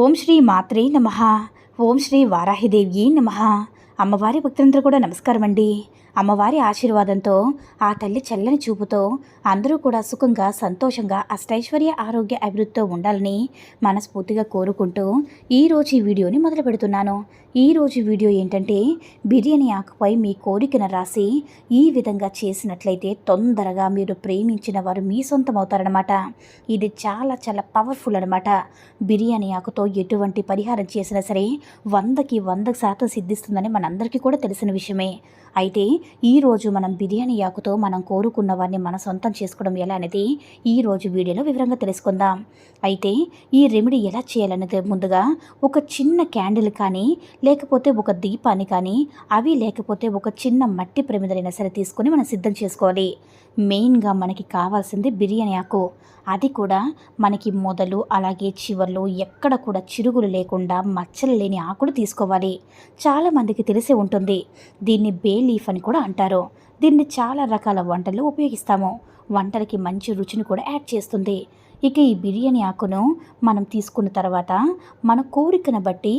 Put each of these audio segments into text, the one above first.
ఓం శ్రీ మాత్రే నమ. ఓం శ్రీ వారాహిదేవి నమ. అమ్మవారి భక్తులందరూ కూడా నమస్కారం అండి అమ్మవారి ఆశీర్వాదంతో ఆ తల్లి చల్లని చూపుతో అందరూ కూడా సుఖంగా సంతోషంగా అష్టైశ్వర్య ఆరోగ్య అభివృద్ధితో ఉండాలని మనస్ఫూర్తిగా కోరుకుంటూ ఈరోజు ఈ వీడియోని మొదలు పెడుతున్నాను. ఈరోజు వీడియో ఏంటంటే బిర్యానీ ఆకుపై మీ కోరికను రాసి ఈ విధంగా చేసినట్లయితే తొందరగా మీరు ప్రేమించిన వారు మీ సొంతం అవుతారనమాట ఇది చాలా చాలా పవర్ఫుల్ అనమాట బిర్యానీ ఆకుతో ఎటువంటి పరిహారం చేసినా సరే వందకి వంద శాతం సిద్ధిస్తుందని మనందరికీ కూడా తెలిసిన విషయమే. అయితే ఈరోజు మనం బిర్యానీ ఆకుతో మనం కోరుకున్న వారిని మన సొంతం చేసుకోవడం ఎలా అనేది ఈరోజు వీడియోలో వివరంగా తెలుసుకుందాం. అయితే ఈ రెమెడీ ఎలా చేయాలనేది ముందుగా ఒక చిన్న క్యాండిల్ కానీ లేకపోతే ఒక దీపాన్ని కానీ అవి లేకపోతే ఒక చిన్న మట్టి ప్రమిదలైనా సరే తీసుకొని మనం సిద్ధం చేసుకోవాలి. మెయిన్గా మనకి కావాల్సింది బిర్యానీ ఆకు అది కూడా మనకి మొదలు అలాగే చివర్లు ఎక్కడ కూడా చిరుగులు లేకుండా మచ్చలు లేని ఆకులు తీసుకోవాలి. చాలామందికి తెలిసే ఉంటుంది. దీన్ని బే లీఫ్ అని కూడా అంటారు. దీన్ని చాలా రకాల వంటల్లో ఉపయోగిస్తాము. వంటలకి మంచి రుచిని కూడా యాడ్ చేస్తుంది. ఇక ఈ బిర్యానీ ఆకును మనం తీసుకున్న తర్వాత మన కోరికను బట్టి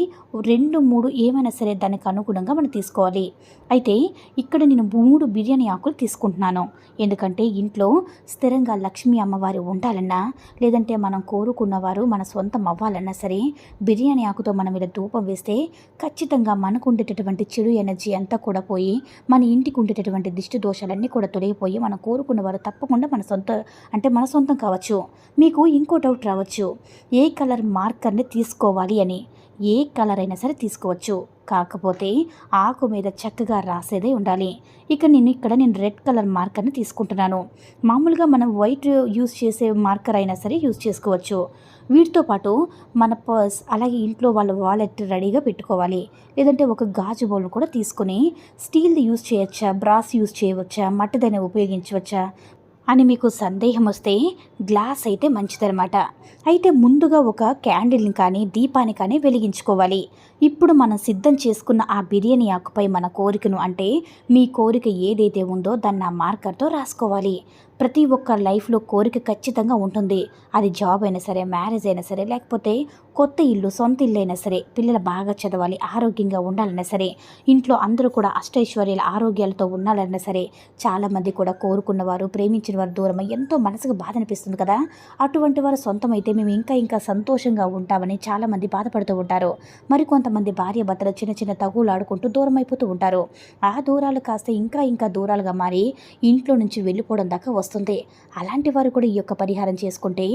రెండు మూడు ఏమైనా సరే దానికి అనుగుణంగా మనం తీసుకోవాలి. అయితే ఇక్కడ నేను మూడు బిర్యానీ ఆకులు తీసుకుంటున్నాను. ఎందుకంటే ఇంట్లో స్థిరంగా లక్ష్మీ అమ్మవారి ఉండాలన్నా లేదంటే మనం కోరుకున్న వారు మన సొంతం అవ్వాలన్నా సరే బిర్యానీ ఆకుతో మనం ఇలా ధూపం వేస్తే ఖచ్చితంగా మనకు ఉండేటటువంటి చెడు ఎనర్జీ అంతా కూడా పోయి మన ఇంటికి ఉండేటటువంటి దిష్టి దోషాలన్నీ కూడా తొలగిపోయి మనం కోరుకున్న వారు తప్పకుండా మన సొంత అంటే మన సొంతం కావచ్చు. మీకు ఇంకో డౌట్ రావచ్చు. ఏ కలర్ మార్కర్ని తీసుకోవాలి అని. ఏ కలర్ అయినా సరే తీసుకోవచ్చు. కాకపోతే ఆకు మీద చక్కగా రాసేదే ఉండాలి. ఇక నేను ఇక్కడ నేను రెడ్ కలర్ మార్కర్ని తీసుకుంటున్నాను. మామూలుగా మనం వైట్ యూస్ చేసే మార్కర్ అయినా సరే యూస్ చేసుకోవచ్చు. వీటితో పాటు మన పర్స్ అలాగే ఇంట్లో వాళ్ళ వాలెట్ రెడీగా పెట్టుకోవాలి. లేదంటే ఒక గాజు బౌల్ కూడా తీసుకొని స్టీల్ది యూస్ చేయొచ్చా? బ్రాస్ యూస్ చేయవచ్చా? మట్టిదైనా ఉపయోగించవచ్చా? అని మీకు సందేహం వస్తే గ్లాస్ అయితే మంచిదనమాట అయితే ముందుగా ఒక క్యాండిల్ని కానీ దీపాన్ని కానీ వెలిగించుకోవాలి. ఇప్పుడు మనం సిద్ధం చేసుకున్న ఆ బిర్యానీ ఆకుపై మన కోరికను అంటే మీ కోరిక ఏదైతే ఉందో దాన్ని ఆ మార్కర్తో రాసుకోవాలి. ప్రతి ఒక్క లైఫ్లో కోరిక ఖచ్చితంగా ఉంటుంది. అది జాబ్ అయినా సరే మ్యారేజ్ అయినా సరే లేకపోతే కొత్త ఇల్లు సొంత ఇల్లు అయినా సరే పిల్లలు బాగా చదవాలి ఆరోగ్యంగా ఉండాలన్నా సరే ఇంట్లో అందరూ కూడా అష్టైశ్వర్యాల ఆరోగ్యాలతో ఉండాలన్నా సరే చాలామంది కూడా కోరుకున్నవారు ప్రేమించిన వారు దూరం ఎంతో మనసుకు బాధ అనిపిస్తుంది కదా? అటువంటి వారు సొంతమైతే మేము ఇంకా ఇంకా సంతోషంగా ఉంటామని చాలామంది బాధపడుతూ ఉంటారు. మరి కొంతమంది భార్య భర్తలు చిన్న చిన్న తగులు ఆడుకుంటూ దూరం అయిపోతూ ఉంటారు. ఆ దూరాలు కాస్త ఇంకా ఇంకా దూరాలుగా మారి ఇంట్లో నుంచి వెళ్ళిపోవడం దాకా వస్తుంది. అలాంటి వారు కూడా ఈ యొక్క పరిహారం చేసుకుంటే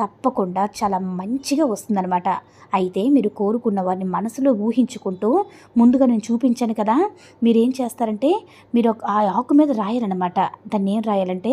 తప్పకుండా చాలా మంచిగా వస్తుందన్నమాట. అయితే మీరు కోరుకున్న వారిని మనసులో ఊహించుకుంటూ ముందుగా నేను చూపించాను కదా మీరు ఏం చేస్తారంటే మీరు ఆ ఆకు మీద రాయాలన్నమాట. దాన్ని ఏం రాయాలంటే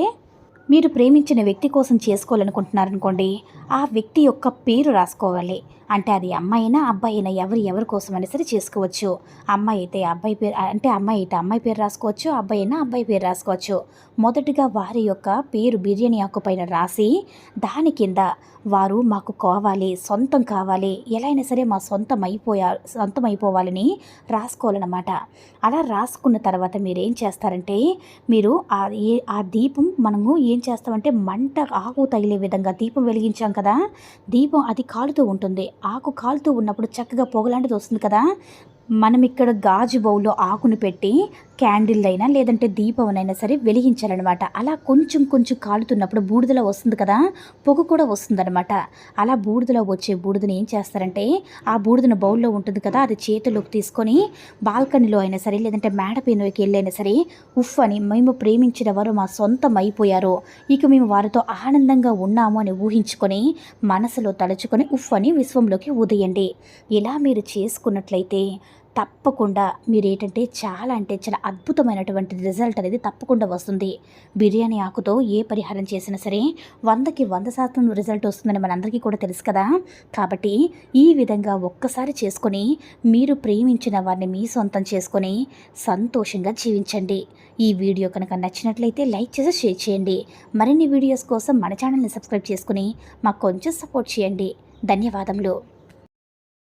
మీరు ప్రేమించిన వ్యక్తి కోసం చేసుకోవాలనుకుంటున్నారనుకోండి ఆ వ్యక్తి యొక్క పేరు రాసుకోవాలి. అంటే అది అమ్మాయి అయినా అబ్బాయి అయినా ఎవరు ఎవరి కోసం అయినా సరే చేసుకోవచ్చు. అమ్మాయి అయితే అబ్బాయి పేరు అంటే అమ్మాయి అయితే అమ్మాయి పేరు రాసుకోవచ్చు అబ్బాయి అయినా అబ్బాయి పేరు రాసుకోవచ్చు. మొదటిగా వారి యొక్క పేరు బిర్యానీ ఆకు పైన రాసి దాని కింద వారు మాకు కావాలి సొంతం కావాలి ఎలా అయినా సరే మా సొంతం అయిపోయా సొంతం అయిపోవాలని రాసుకోవాలన్నమాట. అలా రాసుకున్న తర్వాత మీరు ఏం చేస్తారంటే మీరు ఆ ఏ ఆ దీపం మనము ఏం చేస్తామంటే మంట ఆకు తగిలే విధంగా దీపం వెలిగించాం కదా దీపం అది కాలుతూ ఉంటుంది. ఆకు కాలుతూ ఉన్నప్పుడు చక్కగా పొగలాంటిది వస్తుంది కదా మనం ఇక్కడ గాజు బౌల్లో ఆకును పెట్టి క్యాండిల్ అయినా లేదంటే దీపంనైనా సరే వెలిగించాలన్నమాట. అలా కొంచెం కొంచెం కాలుతున్నప్పుడు బూడిదలో వస్తుంది కదా పొగ కూడా వస్తుందన్నమాట. అలా బూడిదలో వచ్చే బూడిదని ఏం చేస్తారంటే ఆ బూడిదను బౌల్లో ఉంటుంది కదా అది చేతిలోకి తీసుకొని బాల్కనీలో అయినా సరే లేదంటే మేడపైనకి వెళ్ళైనా సరే ఉఫ్ అని మేము ప్రేమించిన వారు మా సొంతం అయిపోయారు. ఇక మేము వారితో ఆనందంగా ఉన్నాము అని ఊహించుకొని మనసులో తలుచుకొని ఉఫ్ అని విశ్వంలోకి ఉదయండి ఇలా మీరు చేసుకున్నట్లయితే తప్పకుండా మీరు ఏంటంటే చాలా అంటే చాలా అద్భుతమైనటువంటి రిజల్ట్ అనేది తప్పకుండా వస్తుంది. బిర్యానీ ఆకుతో ఏ పరిహారం చేసినా సరే వందకి వంద శాతం రిజల్ట్ వస్తుందని మనందరికీ కూడా తెలుసు కదా. కాబట్టి ఈ విధంగా ఒక్కసారి చేసుకొని మీరు ప్రేమించిన వారిని మీ సొంతం చేసుకొని సంతోషంగా జీవించండి. ఈ వీడియో కనుక నచ్చినట్లయితే లైక్ చేసి షేర్ చేయండి. మరిన్ని వీడియోస్ కోసం మన ఛానల్ని సబ్స్క్రైబ్ చేసుకుని మాకు కొంచెం సపోర్ట్ చేయండి. ధన్యవాదములు.